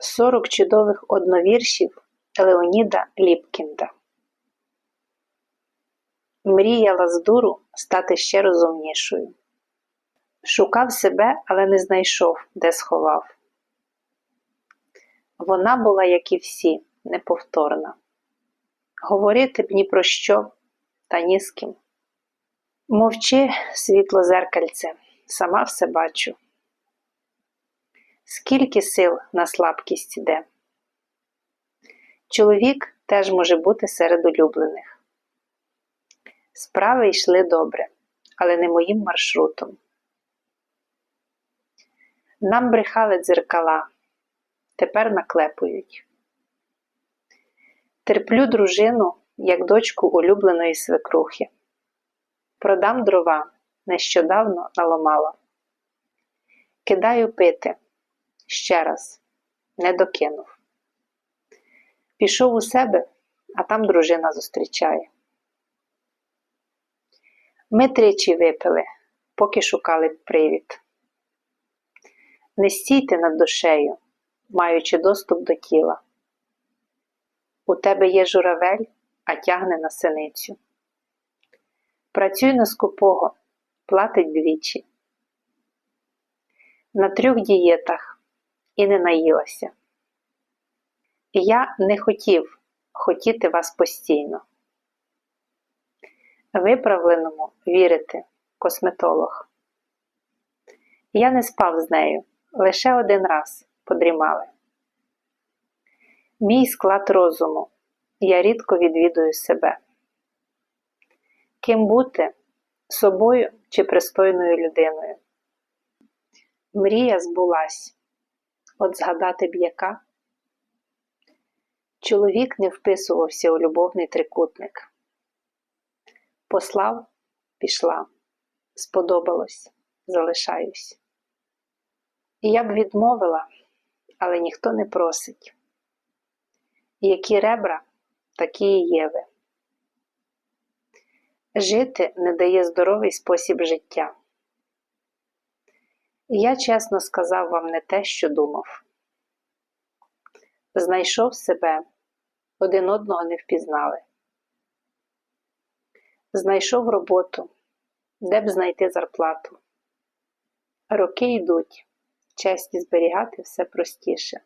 Сорок чудових одновіршів Леоніда Ліпкінда. Мріяла з дуру стати ще розумнішою. Шукав себе, але не знайшов, де сховав. Вона була, як і всі, неповторна. Говорити б ні про що, та ні з ким. Мовчи, світло зеркальце, сама все бачу. Скільки сил на слабкість іде. Чоловік теж може бути серед улюблених. Справи йшли добре, але не моїм маршрутом. Нам брехали дзеркала, тепер наклепують. Терплю дружину, як дочку улюбленої свекрухи. Продам дрова, нещодавно наламала. Кидаю пити. Ще раз не докинув. Пішов у себе, а там дружина зустрічає. Ми тричі випили, поки шукали привід. Не стійте над душею, маючи доступ до тіла. У тебе є журавель, а тягне на синицю. Працюй на скупого, платить двічі. На трьох дієтах і не наїлася. Я не хотів хотіти вас постійно. Виправленому вірити, косметолог. Я не спав з нею, лише один раз подрімали. Мій склад розуму. Я рідко відвідую себе. Ким бути собою чи пристойною людиною? Мрія збулась. От згадати б яка. Чоловік не вписувався у любовний трикутник. Послав, пішла, сподобалось, залишаюсь. Я б відмовила, але ніхто не просить. Які ребра, такі і є ви. Жити не дає здоровий спосіб життя. Я чесно сказав вам не те, що думав. Знайшов себе, один одного не впізнали. Знайшов роботу, де б знайти зарплату. Роки йдуть, честі зберігати все простіше.